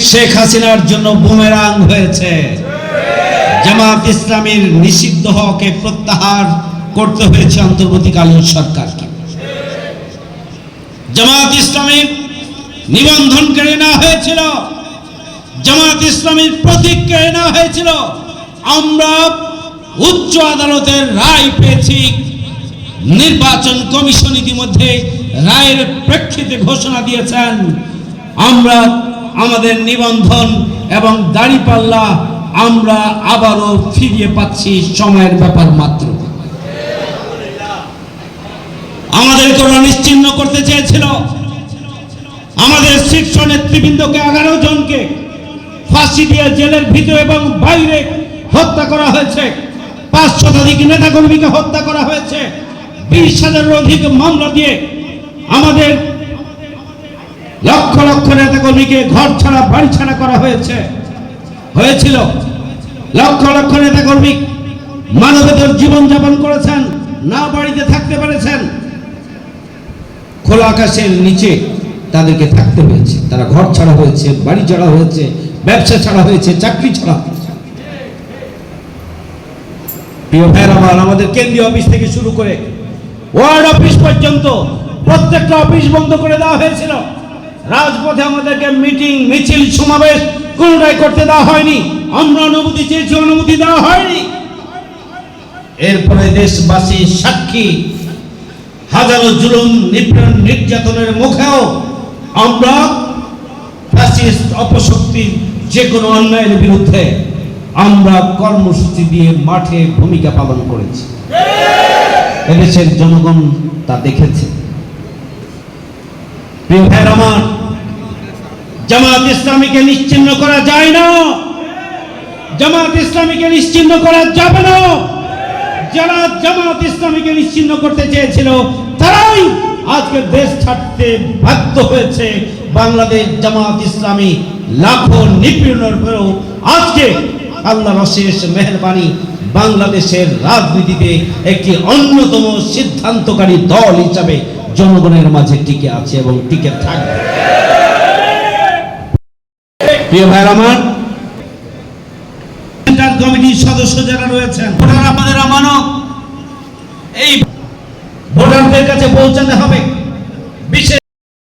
শেখ হাসিনার জন্য বুমেরাং হয়েছে। জামাত ইসলামের নিষিদ্ধ হকে প্রত্যাহার করতে হয়েছে অন্তর্বর্তীকালীন সরকারকে। জামাত ইসলামের নিবন্ধন কেড়ে নেওয়া হয়েছিল। জামাত ইসলামের প্রতীক কেড়ে নেওয়া হয়েছিল। আমরা উচ্চ আদালতের রায় পেয়েছি। নির্বাচন কমিশন ইতিমধ্যে রায়ের প্রেক্ষিতে ঘোষণা দিয়েছেন। আমরা আমাদের নিবন্ধন এবং দাড়িপাল্লা আমরা আবারও ফিরিয়ে পাচ্ছি সময়ের ব্যাপার মাত্র। আমাদের ওরা নিশ্চিহ্ন করতে চেয়েছিল। আমাদের শীর্ষ নেতৃবৃন্দকে এগারো জনকে ফাঁসি দিয়ে জেলের ভিতরে এবং বাইরে হত্যা করা হয়েছে। পাঁচ শতাধিক নেতাকর্মীকে হত্যা করা হয়েছে। বিশ হাজারের অধিক মামলা দিয়ে আমাদের লক্ষ লক্ষ নেতা কর্মীকে ঘর ছাড়া, বাড়ি ছাড়া করা হয়েছে। হয়েছিল। লক্ষ লক্ষ নেতা নেতাকর্মী মানবেতর জীবনযাপন করেছেন, না বাড়িতে থাকতে পেরেছেন। খোলা আকাশের নিচে তাদেরকে থাকতে হয়েছে। তারা ঘর ছাড়া হয়েছে, বাড়ি ছাড়া হয়েছে, ব্যবসা ছাড়া হয়েছে, চাকরি ছাড়া আমাদের কেন্দ্রীয় অফিস থেকে শুরু করে ওয়ার্ড অফিস পর্যন্ত প্রত্যেকটা অফিস বন্ধ করে দেওয়া হয়েছিল। রাজপথে আমাদেরকে মিটিং, মিছিল, সমাবেশ কোনটাই করতে দেওয়া হয়নি। আমরা অনুমতি চেয়েছি, অনুমতি দেওয়া হয়নি। এরপরে দেশবাসী সাক্ষী। হাজারো জুলুম, নিপীড়ন, নির্যাতনের মুখেও আমরা ফ্যাসিস্ট অপশক্তির যে কোনো অন্যায়ের বিরুদ্ধে আমরা কর্মসূচি দিয়ে মাঠে ভূমিকা পালন করেছি। এদেশের জনগণ তা দেখেছে। আমার জামাত ইসলামীকে নিশ্চিন্ন করা যায় না। জামাত ইসলামীকে নিশ্চিন্ন করা যাবে না। যারা জামাত ইসলামীকে নিশ্চিন্ন করতে চেয়েছিল, তারাই আজকে দেশ ছাড়তে বাধ্য হয়েছে। বাংলাদেশ জামাত ইসলামী লাখো নিপীড়নের পরেও আজকে আল্লাহর অশেষ মেহরবানি বাংলাদেশের রাজনীতিতে একটি অন্যতম সিদ্ধান্তকারী দল হিসাবে জনগণের মাঝে টিকে আছে এবং টিকে থাকবে প্রিয় ভাই আমার কমিটির সদস্য যারা রয়েছেন ভোটার আমাদের আমানত। এই ভোটারদের কাছে পৌঁছাতে হবে। বিশেষ